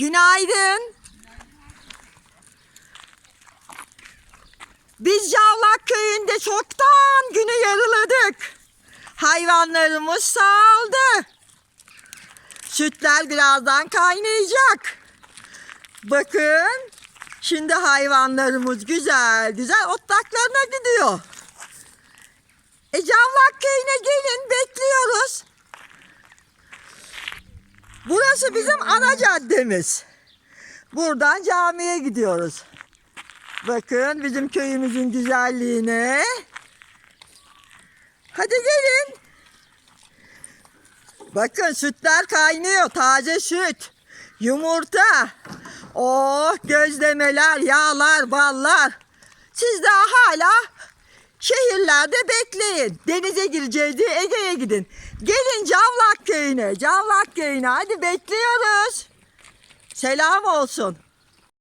Günaydın. Biz Cavlak köyünde çoktan günü yarıladık. Hayvanlarımız sağaldı. Sütler birazdan kaynayacak. Bakın şimdi hayvanlarımız güzel güzel otlaklarına gidiyor. E Cavlak köyüne gelin bekliyoruz. Burası bizim ana caddemiz. Buradan camiye gidiyoruz. Bakın bizim köyümüzün güzelliğine. Hadi gelin. Bakın sütler kaynıyor. Taze süt. Yumurta. Oh gözlemeler, yağlar, ballar. Siz daha hala şehirlerde bekleyin. Denize gireceğiz diye Ege'ye gidin. Gelin Cavlak köyüne. Cavlak köyüne. Hadi bekliyoruz. Selam olsun.